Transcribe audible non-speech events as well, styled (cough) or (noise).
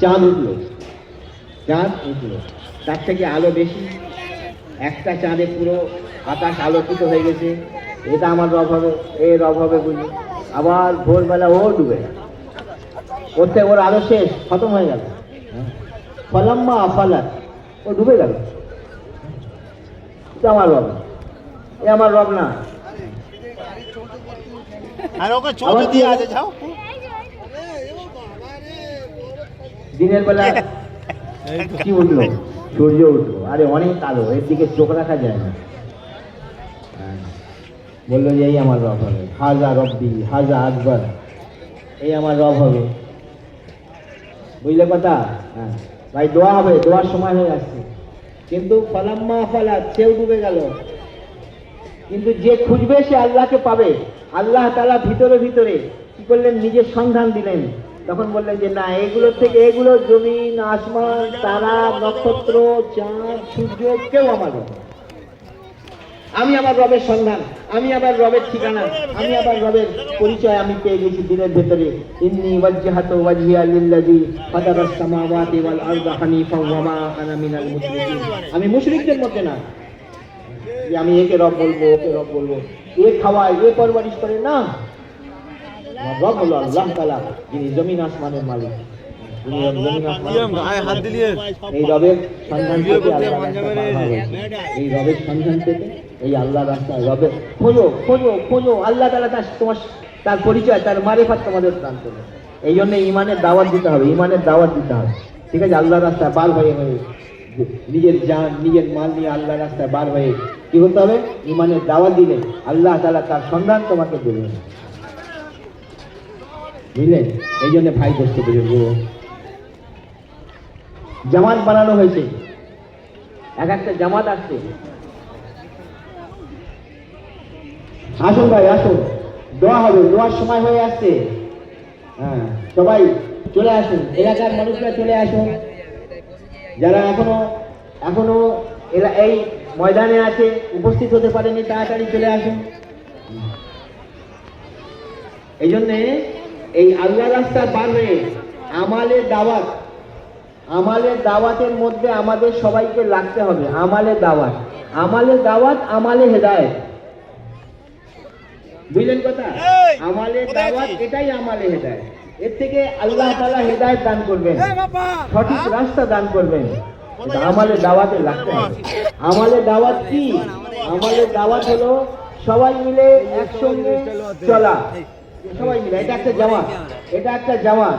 চাঁদ উঠল। চাঁদ উঠল। তার থেকে আলো বেশি। একটা চাঁদে পুরো আকাশ আলোকিত হয়ে গেছে। এটা আমার রব হবে এ রব হবে বুঝি আবার ভোরবেলা ও ডুবে গেল ওর থেকে ওর আলো শেষ খতম হয়ে গেল। ফলাম্মা আফালাত ও ডুবে গেল। এটা আমার রব। এ আমার রব না। আর ওকে ছোট দিয়ে আছে যাও। দিনের বেলা (laughs) কি উঠল? সূর্য উঠল। আরে অনেক আলো এর দিকে চোখ রাখা যায় না। হ্যাঁ। বলল যে এই আমার রব হবে। হাজা রব্বি হাজা আকবর। এই আমার রব হবে। বুঝলে কথা? হ্যাঁ। ভাই দোয়া হবে। দোয়ার সময় হয়ে আসছে। কিন্তু ফালাম্মা ফালা সেও ডুবে গেল। কিন্তু যে খুঁজবে সে আল্লাহকে পাবে। আল্লাহ তালা ভিতরে ভিতরে কি করলেন? নিজের সন্ধান দিলেন। তখন বললেন যে, না এগুলোর থেকে এগুলো জমিন, আসমান, তারা, নক্ষত্র, চাঁদ, সূর্য, কেউ আমার আমি আমার রবের সন্ধান, আমি আবার রবের ঠিকানা, আমি আবার রবের পরিচয় আমি পেয়ে গেছি দিনের ভেতরে। ইন্নি ওয়াজ্জাহাতু ওয়াজহিয়া ফাতারাস সামাওয়াতি ওয়াল আরদা হানিফা ওয়া মা আনা মিনাল মুশরিকিন। আমি মুশরিকদের মধ্যে না। যে আমি একে রব বলব, ওকে রব বলব। এ খাওয়ায়, এ পরবারিশ করে, না। আমার রব হলো আল্লাহ তাআলা যিনি জমিন আসমানের মালিক। যিনি জমিন আসমানের হাত দিলিয়ে এই রবের সন্ধান পেতে আল্লাহ রাস্তা পার হবে। এই রবের সন্ধান পেতে এই আল্লাহ রাস্তা রবের। খোঁজো খোঁজো খোঁজো আল্লাহ তালা তার তোমার তার পরিচয় তার মারেফাত তোমাদের দান করবে এই জন্য ইমানের দাওয়াত দিতে হবে ইমানের দাওয়াত দিতে হবে। ঠিক আছে আল্লাহ রাস্তায় বার হয়ে হয়ে নিজের জান নিজের মাল নিয়ে আল্লাহ রাস্তায় বার হয়ে কি করতে হবে? ইমানের দাওয়াত দিলে আল্লাহ তালা তার সন্ধান তোমাকে দেবে বুঝলেন? এই জন্য ভাই করতে বুঝুর্গ জামাত বানানো হয়েছে। এক একটা জামাত আসছে। আসুন ভাই, আসুন। দোয়া হবে, দোয়ার সময় হয়ে আসছে। হ্যাঁ সবাই চলে আসুন। এলাকার মানুষরা চলে আসুন। যারা এখনও এখনও এলা, এই ময়দানে আছে, উপস্থিত হতে পারেনি, তাড়াতাড়ি চলে আসুন। এই জন্যে এই আল্লাহ রাস্তা হয়ে আমালের দাওয়াত আমালের দাওয়াতের মধ্যে আমাদের সবাইকে লাগতে হবে আমালের দাওয়াত। আমালের দাওয়াত আমালে হেদায়েত। বুঝলেন কথা? এই, আমালে দাওয়াত? এটাই আমালে হেদায়েত। এর থেকে আল্লাহ তাআলা হেদায়েত দান করবেন। সঠিক রাস্তা দান করবেন। আমালে দাওয়াতে লাগতে হবে। আমালে দাওয়াত কি? আমালে দাওয়াত হলো সবাই মিলে একসঙ্গে চলা। সবাই মিলে এটা একটা জামা এটা একটা জামাত।